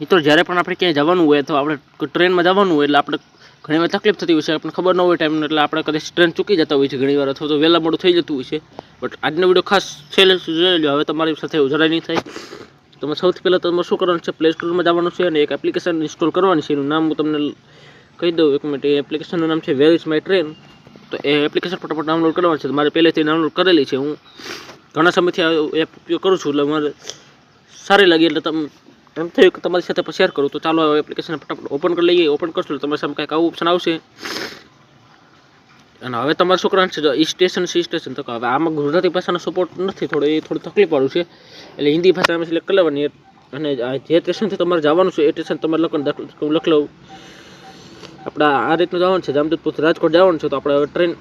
મિત્રો, જ્યારે પણ આપણે ક્યાંય જવાનું હોય તો આપણે ટ્રેનમાં જવાનું હોય એટલે આપણે ઘણી વાર તકલીફ થતી હોય છે, આપણને ખબર ન હોય ટાઈમ એટલે આપણે કદાચ ટ્રેન ચૂકી જતા હોય છે ઘણી વાર અથવા તો વહેલા મોડું થઈ જતું હોય છે. બટ આજનો વીડિયો ખાસ છેલ્લે જોઈ લો હવે તમારી સાથે જરાય નહીં થાય. તમે સૌથી પહેલાં તમારે શું કરવાનું છે પ્લે સ્ટોરમાં જવાનું છે અને એક એપ્લિકેશન ઇન્સ્ટોલ કરવાની છે. એનું નામ હું તમને કહી દઉં, એક મિનિટ એ એપ્લિકેશનનું નામ છે વેર ઇઝ માય ટ્રેન તો એ એપ્લિકેશન ફટાફટ ડાઉનલોડ કરવાની છે. મારે પહેલેથી ડાઉનલોડ કરેલી છે. હું ઘણા સમયથી એપ ઉપયોગ કરું છું, એટલે મારે સારી લાગી, એટલે તમે એમ થયું કે તમારી સાથે શેર કરું. તો ચાલો એપ્લિકેશન ફટાફટ ઓપન કરી લઈએ. ઓપન કરશો તમારી સામે કંઈક આવું ઓપ્શન આવશે. અને હવે તમારા છોકરાને છે ઈ સ્ટેશન સી સ્ટેશન તો હવે આમાં ગુજરાતી ભાષાનો સપોર્ટ નથી. થોડો એ થોડું તકલીફવાળું છે. એટલે હિન્દી ભાષા અમે સિલેક્ટ કરી લેવાની અને જે સ્ટેશનથી તમારે જવાનું છે, એ સ્ટેશન તમારે લખવાનું હું લખી લઉં. આપણે આ રીતનું જવાનું છે. જામજોધપુરથી રાજકોટ જવાનું છે. તો આપણે હવે ટ્રેન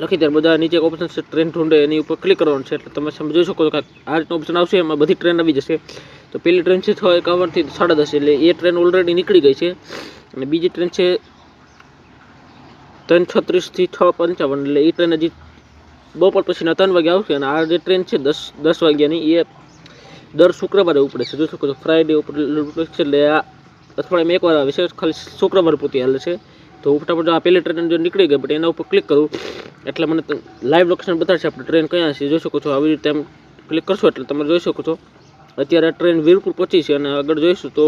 લખી દે બધા નીચે એક ઓપ્શન છે ટ્રેન ઢૂંઢે, એની ઉપર ક્લિક કરવાનું છે, એટલે તમે સમજી શકો છો કે આ રીતનું ઓપ્શન આવશે, એમાં બધી ટ્રેન આવી જશે. તો પેલી ટ્રેન છે છ એકાવનથી સાડા દસ, એટલે એ ટ્રેન ઓલરેડી નીકળી ગઈ છે. અને બીજી ટ્રેન છે ત્રણ છત્રીસથી છ પંચાવન, એટલે એ ટ્રેન હજી બપોર પછીના ત્રણ વાગે આવશે, અને આ જે ટ્રેન છે દસ દસ વાગ્યાની, એ દર શુક્રવારે ઉપડે છે. જોઈ શકો છો ફ્રાઈડે ઉપર એટલે આ અઠવાડિયામાં એકવાર આવે છે ખાલી શુક્રવાર પૂરતી હાલે છે. તો હું ફટાફટ આ પહેલી ટ્રેન જો નીકળી ગઈ બટ એના ઉપર ક્લિક કરું. એટલે મને લાઈવ લોકેશન બતાવશે આપણે ટ્રેન ક્યાં છે, જોઈ શકો છો. આવી રીતે એમ ક્લિક કરશો એટલે તમે જોઈ શકો છો. અત્યારે ટ્રેન વીરપુર પહોંચી છે અને આગળ જોઈશું તો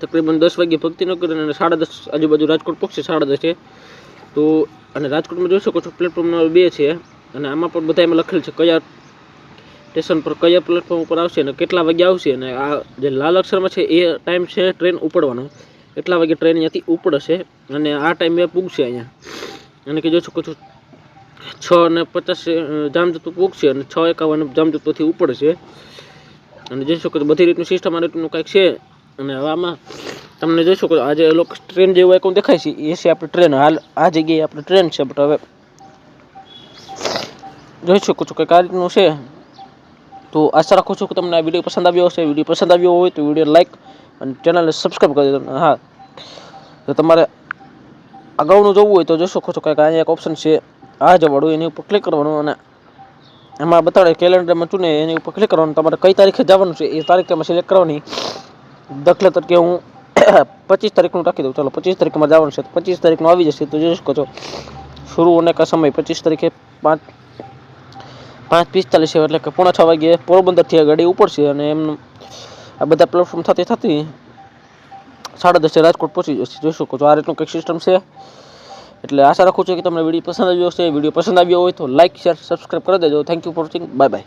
તકરીબન દસ વાગ્યે ભક્તિનગર અને સાડા દસ આજુબાજુ રાજકોટ પહોંચશે, સાડા દસે. તો અને રાજકોટમાં જોઈ શકો છો પ્લેટફોર્મ નંબર બે છે અને આમાં પણ બધા એમાં લખેલ છે કયા સ્ટેશન પર કયા પ્લેટફોર્મ ઉપર આવશે અને કેટલા વાગે આવશે અને આ જે લાલ અક્ષરમાં છે એ ટાઈમ છે ટ્રેન ઉપડવાનો. એટલા વાગે ટ્રેન અહીંયાથી ઉપડશે અને આ ટાઈમે પૂગશે અહીંયા. અને કે શકો છો છ અને પચાસ જામજોધપુર પૂગશે અને છ એકાવન જામજોધપુરથી ઉપડશે. અને જોઈ શકો બધી રીતનું સિસ્ટમ આ રીતનું કંઈક છે. અને હવે આમાં તમને જોઈ શકો આજે ટ્રેન જેવું આઇકોન દેખાય છે, એ છે આપણે ટ્રેન હાલ આ જગ્યાએ આપણે ટ્રેન છે બટ હવે જોઈ શકો છો કે આ રીતનું છે. તો આશા રાખું છું કે તમને આ વીડિયો પસંદ આવ્યો હશે. વીડિયો પસંદ આવ્યો હોય તો વીડિયો લાઈક અને ચેનલને સબસ્ક્રાઈબ કરી દેજો હા. તો તમારે અગાઉનું જોવું હોય તો જોઈ શકો છો કંઈક અહીંયા એક ઓપ્શન છે. આ જવાળું એની ઉપર ક્લિક કરવાનું અને એમાં બતાડે કેલેન્ડરમાં ચૂને, એની ઉપર ક્લિક કરવાનું. તમારે કઈ તારીખે જવાનું છે એ તારીખ તમે સિલેક્ટ કરવાની. દાખલા તરીકે હું પચીસ તારીખનું રાખી દઉં. ચાલો, પચીસ તારીખમાં જવાનું છે. તો પચીસ તારીખનું આવી જશે તો જોઈ શકો છો. શરૂ અને કા સમય પચીસ તારીખે પાંચ પાંચ પિસ્તાલીસ એટલે કે પોણા છ વાગ્યે પોરબંદરથી આ ગાડી ઉપડશે અને એમનું આ બધા પ્લેટફોર્મ થતી થતી સાડા દસે રાજકોટ પહોંચી જશે. જોઈ શકો છો આ રીતનું કંઈક સિસ્ટમ છે, એટલે આશા રાખું છું કે તમને વીડિયો પસંદ આવ્યો હશે. વીડિયો પસંદ આવ્યો હોય તો લાઇક શેર સબસ્ક્રાઈબ કરી દેજો. Thank you for watching bye bye